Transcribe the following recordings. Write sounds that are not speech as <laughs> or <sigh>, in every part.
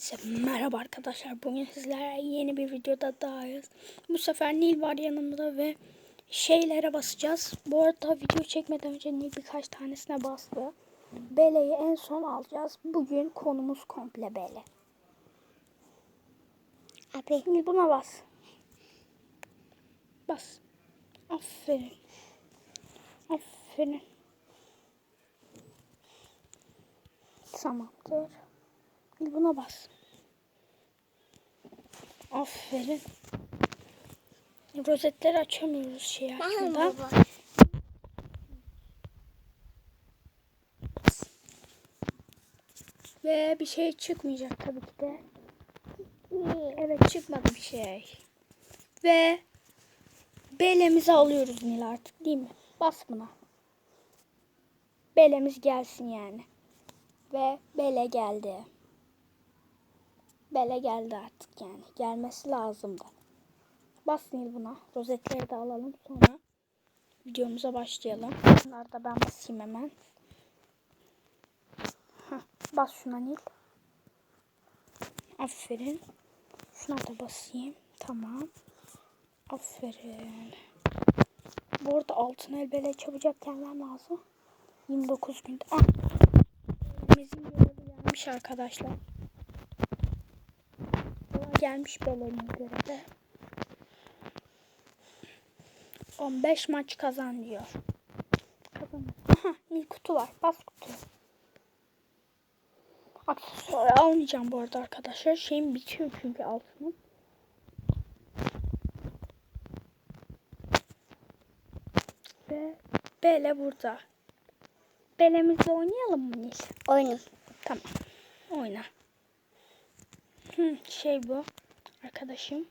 Size merhaba arkadaşlar. Bugün sizlerle yeni bir videoda dahayız. Bu sefer Nil var yanımda ve şeylere basacağız. Bu arada video çekmeden önce Nil birkaç tanesine bastı. Bele'yi en son alacağız. Bugün konumuz komple Bele. Abi Nil buna bas. Bas. Aferin. Aferin. Tamamdır. Buna bas. Aferin. Rozetleri açamıyoruz şey hakkında. Ve bir şey çıkmayacak tabii ki de. Evet çıkmadı bir şey. Ve belemizi alıyoruz Nil artık değil mi? Bas buna. Belemiz gelsin yani. Ve bele geldi. Bele geldi artık yani. Gelmesi lazımdı. Bas Nil buna. Rozetleri de alalım sonra videomuza başlayalım. Bunları da ben basayım hemen. Heh, bas şuna Nil. Aferin. Şuna da basayım. Tamam. Aferin. Bu arada altın el bele çabucak gelmem lazım. 29 günde. Ah. Bizim görevi gelmiş arkadaşlar. Gelmiş Belen'in görevi. 15 maç kazan diyor. Kazan. Aha Nil kutu var. Bas kutu. Aksesuar almayacağım bu arada arkadaşlar. Şeyim bitiyor çünkü altının. Ve Bele burada. Belemizle oynayalım mı Nil? Oyun. Tamam. Oyna. <clears throat> Şey bu. Arkadaşım.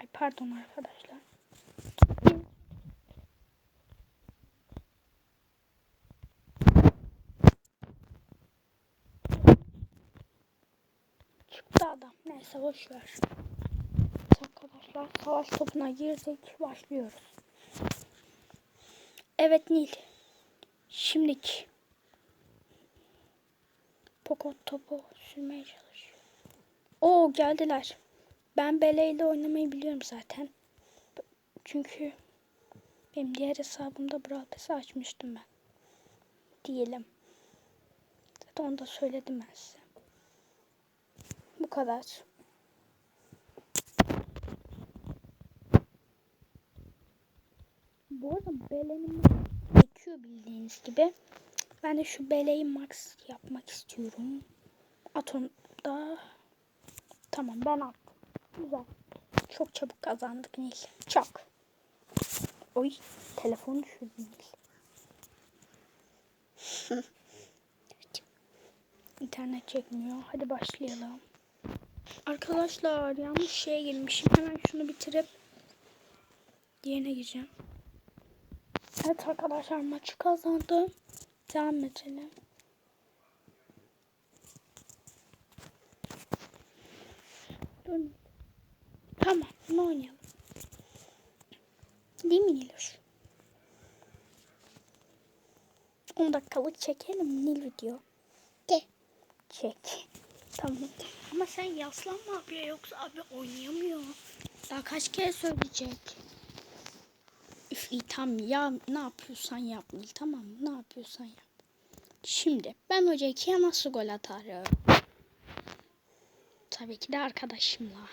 Ay pardon arkadaşlar. Çıktı adam. Neyse boş ver. Arkadaşlar savaş topuna girdik. Başlıyoruz. Evet Nil. Şimdiki. Pokot topu sürmeye çalışıyor. Oo geldiler. Ben Bele ile oynamayı biliyorum zaten. Çünkü benim diğer hesabımda Brawl Pass'i açmıştım ben. Diyelim. Zaten onu da söyledim ben size. Bu kadar. Bu arada Bele'nin geçiyor bildiğiniz gibi. Ben de şu Bele'yi max yapmak istiyorum. Atom da tamam ben attım. Güzel. Çok çabuk kazandık Nil. Çok. Oy telefonu düşürdüm. <laughs> İnternet çekmiyor. Hadi başlayalım. Arkadaşlar yanlış şeye girmişim. Hemen şunu bitirip diğerine gireceğim. Evet arkadaşlar maçı kazandım. Devam edelim. Dur. Tamam bunu oynayalım. Değil mi Niloş? 10 dakikalık çekelim Nil video. De. Çek. Tamam. Ama sen yaslanma abiye yoksa abi oynayamıyor. Daha kaç kere söyleyecek. Tamam ya ne yapıyorsan yap tamam mı? Ne yapıyorsan yap. Şimdi ben hoca ikiye nasıl gol atarım? Tabii ki de arkadaşımla.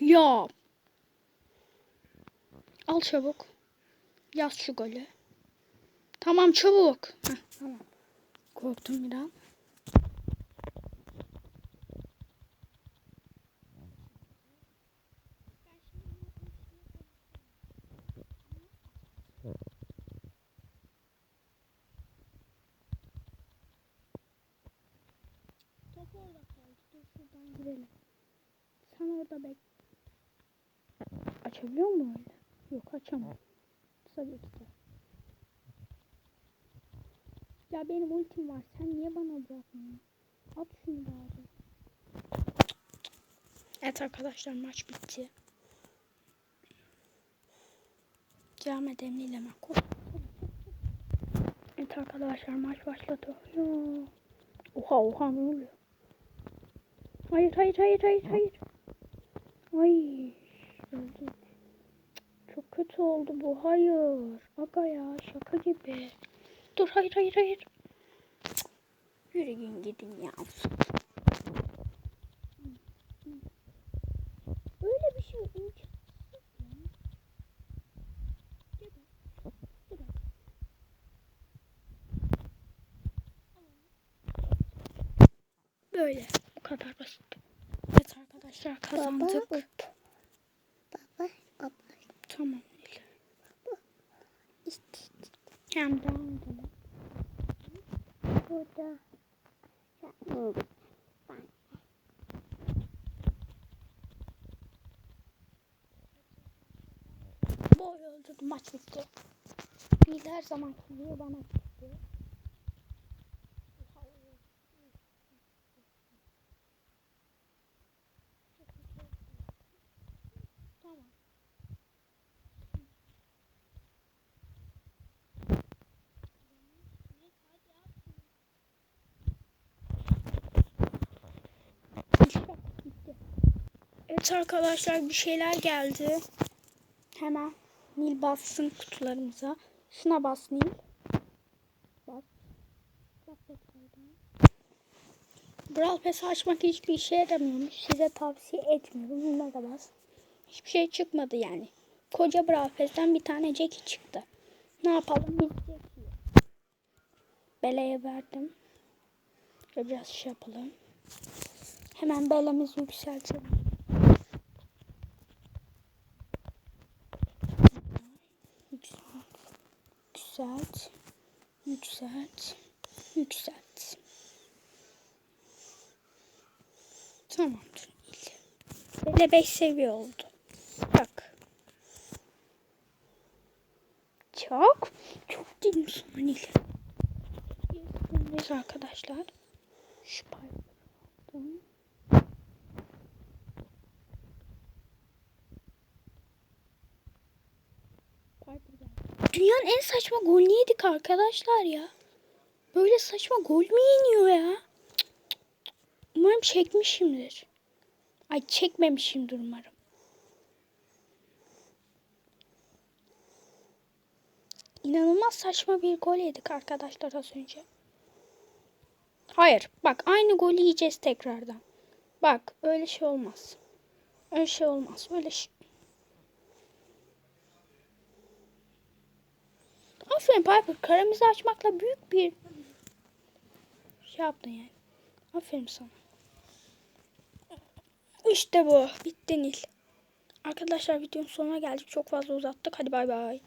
Ya. Al çabuk. Yaz şu golü. Tamam çabuk. Heh, tamam. Korktum bir an. Orada kaldı. Dur şuradan girelim. Sen orada bek. Açabiliyor mu öyle? Yok açamam. Ki de. Ya benim ultim var. Sen niye bana bırakmıyorsun? At şunu bari. Evet arkadaşlar maç bitti. Cami demliyle hemen koş. Evet arkadaşlar maç başladı. Oha oha ne oluyor? Hayır hayır hayır hayır hayır. Ay öldük. Çok kötü oldu bu. Hayır. Aga ya şaka gibi. Dur hayır hayır hayır. Yürüyün gidin ya. Öyle bir şey imkansız ya. Geber. Geber. Böyle. Bu kadar basit. Evet arkadaşlar kazandık. Baba, baba, baba. Tamam. Hem edelim. burada. Bu öldürdü maç bitti. Bir her zaman kızıyor bana Evet arkadaşlar bir şeyler geldi. Hemen Nil bassın kutularımıza. Şuna bas Nil. Bas. Brawl Pass açmak hiçbir işe yaramıyormuş. Size tavsiye etmiyorum. Buna da bas. Hiçbir şey çıkmadı yani. Koca Brawl Pass'ten bir tane Jackie çıktı. Ne yapalım biz Jackie'yi. Bele'ye verdim. Biraz şey yapalım. Hemen belemizi yükseltelim. Yükselt. Yükselt. Yükselt. Yükselt. Tamamdır. Böyle 5 seviye oldu. Bak. Çok çok dedim sana Nil. Neyse arkadaşlar. Şu pay aldım. Dünyanın en saçma golünü yedik arkadaşlar ya. Böyle saçma gol mü yeniyor ya? Umarım çekmişimdir. Ay çekmemişimdir umarım. İnanılmaz saçma bir gol yedik arkadaşlar az önce. Hayır bak aynı golü yiyeceğiz tekrardan. Bak öyle şey olmaz. Öyle şey olmaz. Öyle şey. Aferin Piper. Karamizi açmakla büyük bir şey yaptın yani. Aferin sana. İşte bu. Bitti Nil. Arkadaşlar videonun sonuna geldik. Çok fazla uzattık. Hadi bay bay.